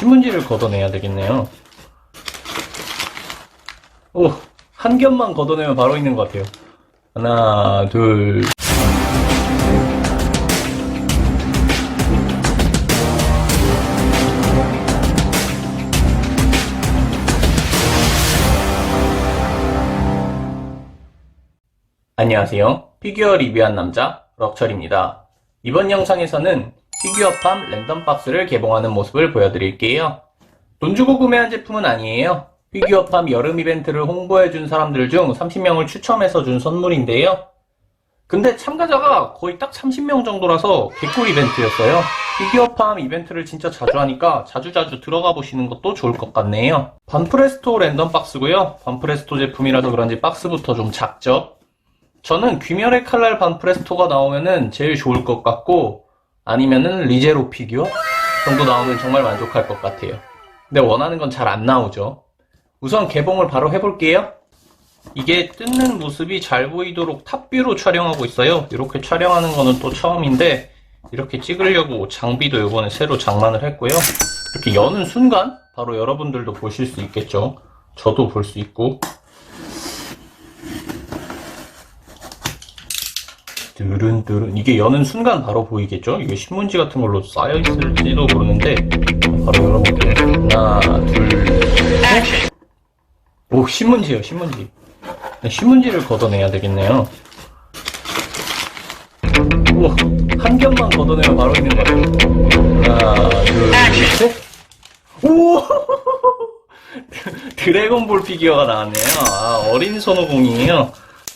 신문지를 걷어내야 되겠네요. 오, 한 겹만 걷어내면 바로 있는 것 같아요. 하나, 둘. 안녕하세요. 피규어 리뷰한 남자 럭철입니다. 이번 영상에서는 피규어팜 랜덤박스를 개봉하는 모습을 보여드릴게요. 돈 주고 구매한 제품은 아니에요. 피규어팜 여름 이벤트를 홍보해준 사람들 중 30명을 추첨해서 준 선물인데요. 근데 참가자가 거의 딱 30명 정도라서 개꿀 이벤트였어요. 피규어팜 이벤트를 진짜 자주 하니까 자주자주 들어가 보시는 것도 좋을 것 같네요. 반프레스토 랜덤 박스고요. 반프레스토 제품이라서 그런지 박스부터 좀 작죠? 저는 귀멸의 칼날 반프레스토가 나오면은 제일 좋을 것 같고 아니면은 리제로 피규어 정도 나오면 정말 만족할 것 같아요. 근데 원하는 건 잘 안 나오죠. 우선 개봉을 바로 해볼게요. 이게 뜯는 모습이 잘 보이도록 탑뷰로 촬영하고 있어요. 이렇게 촬영하는 거는 또 처음인데 이렇게 찍으려고 장비도 이번에 새로 장만을 했고요. 이렇게 여는 순간 바로 여러분들도 보실 수 있겠죠. 저도 볼 수 있고 뚜른뚜른 이게 여는 순간 바로 보이겠죠? 이게 신문지 같은 걸로 쌓여 있을지도 모르는데 바로 열어볼게요. 하나, 둘, 셋. 오 신문지예요, 신문지. 네, 신문지를 걷어내야 되겠네요. 우와, 한 겹만 걷어내면 바로 있는 것 같아요. 하나, 둘, 셋. 오! 드래곤볼 피규어가 나왔네요. 아, 어린 손오공이에요.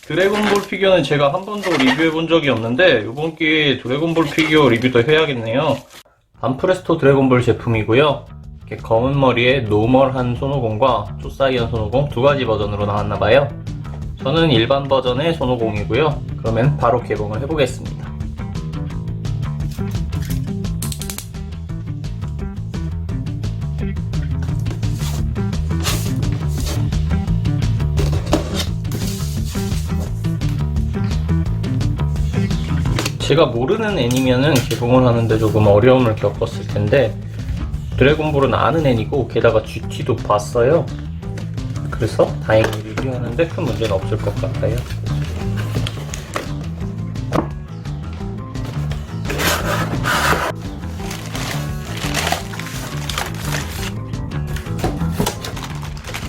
드래곤볼 피규어는 제가 한 번도 리뷰해 본 적이 없는데 이번 기회에 드래곤볼 피규어 리뷰도 해야겠네요. 반프레스토 드래곤볼 제품이고요. 이렇게 검은 머리에 노멀한 손오공과 초사이언 손오공 두 가지 버전으로 나왔나봐요. 저는 일반 버전의 손오공이고요. 그러면 바로 개봉을 해보겠습니다. 제가 모르는 애니면은 개봉을 하는데 조금 어려움을 겪었을 텐데 드래곤볼은 아는 애니고 게다가 GT도 봤어요. 그래서 다행히 리뷰하는데 큰 문제는 없을 것 같아요.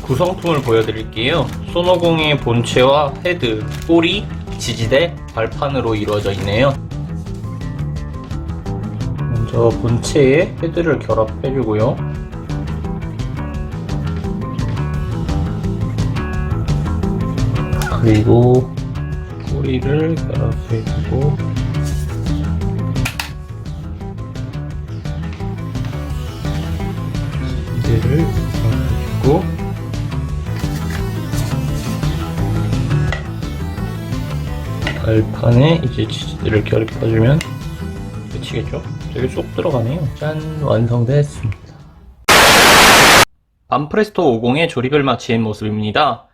구성품을 보여드릴게요. 소노공의 본체와 헤드, 꼬리, 지지대, 발판으로 이루어져 있네요. 먼저 본체에 헤드를 결합해주고요. 그리고 꼬리를 결합해주고 지지대를 발판에 이제 치즈를 결합해주면 끝이겠죠? 되게 쏙 들어가네요. 짠! 완성됐습니다. 암프레스토 50의 조립을 마친 모습입니다.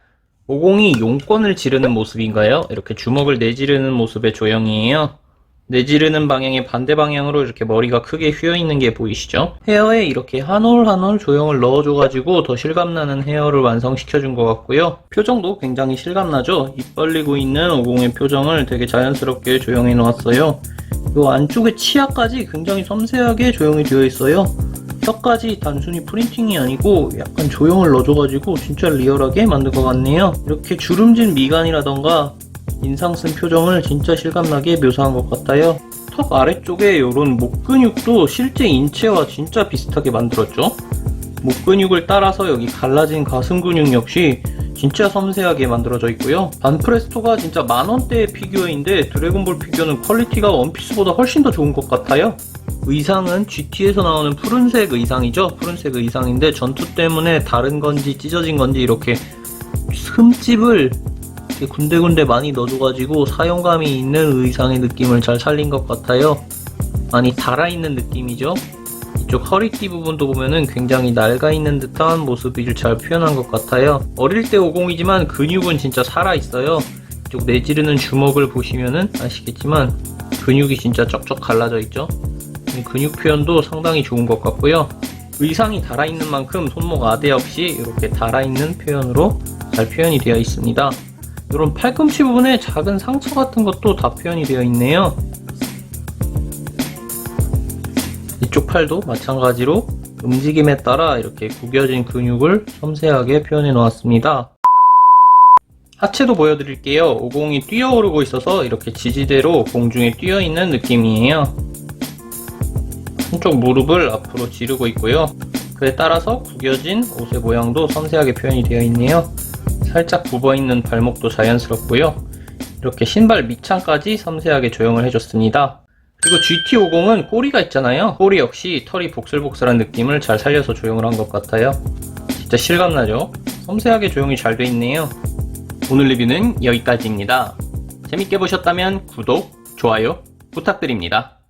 50이 용권을 지르는 모습인가요? 이렇게 주먹을 내지르는 모습의 조형이에요. 내지르는 방향의 반대 방향으로 이렇게 머리가 크게 휘어 있는 게 보이시죠? 헤어에 이렇게 한 올 한 올 조형을 넣어줘가지고 더 실감나는 헤어를 완성시켜준 것 같고요. 표정도 굉장히 실감나죠? 입 벌리고 있는 50의 표정을 되게 자연스럽게 조형해 놓았어요. 이 안쪽에 치아까지 굉장히 섬세하게 조형이 되어 있어요. 혀까지 단순히 프린팅이 아니고 약간 조형을 넣어줘가지고 진짜 리얼하게 만든 것 같네요. 이렇게 주름진 미간이라던가 인상 쓴 표정을 진짜 실감나게 묘사한 것 같아요. 턱 아래쪽에 이런 목 근육도 실제 인체와 진짜 비슷하게 만들었죠. 목 근육을 따라서 여기 갈라진 가슴 근육 역시 진짜 섬세하게 만들어져 있고요. 반프레스토가 진짜 만원대의 피규어인데 드래곤볼 피규어는 퀄리티가 원피스보다 훨씬 더 좋은 것 같아요. 의상은 GT에서 나오는 푸른색 의상이죠. 푸른색 의상인데 전투 때문에 다른 건지 찢어진 건지 이렇게 흠집을 군데군데 많이 넣어줘가지고 사용감이 있는 의상의 느낌을 잘 살린 것 같아요. 많이 달아있는 느낌이죠. 이쪽 허리띠 부분도 보면은 굉장히 낡아있는 듯한 모습을 잘 표현한 것 같아요. 어릴 때 50이지만 근육은 진짜 살아있어요. 이쪽 내지르는 주먹을 보시면은 아시겠지만 근육이 진짜 쩍쩍 갈라져 있죠. 이 근육 표현도 상당히 좋은 것 같고요. 의상이 달아있는 만큼 손목 아대 역시 이렇게 달아있는 표현으로 잘 표현이 되어 있습니다. 이런 팔꿈치 부분에 작은 상처 같은 것도 다 표현이 되어 있네요. 이쪽 팔도 마찬가지로 움직임에 따라 이렇게 구겨진 근육을 섬세하게 표현해 놓았습니다. 하체도 보여드릴게요. 오공이 뛰어오르고 있어서 이렇게 지지대로 공중에 뛰어 있는 느낌이에요. 한쪽 무릎을 앞으로 지르고 있고요. 그에 따라서 구겨진 옷의 모양도 섬세하게 표현이 되어 있네요. 살짝 굽어 있는 발목도 자연스럽고요. 이렇게 신발 밑창까지 섬세하게 조형을 해줬습니다. 그리고 GT50은 꼬리가 있잖아요. 꼬리 역시 털이 복슬복슬한 느낌을 잘 살려서 조형을 한 것 같아요. 진짜 실감나죠? 섬세하게 조형이 잘 돼 있네요. 오늘 리뷰는 여기까지입니다. 재밌게 보셨다면 구독, 좋아요 부탁드립니다.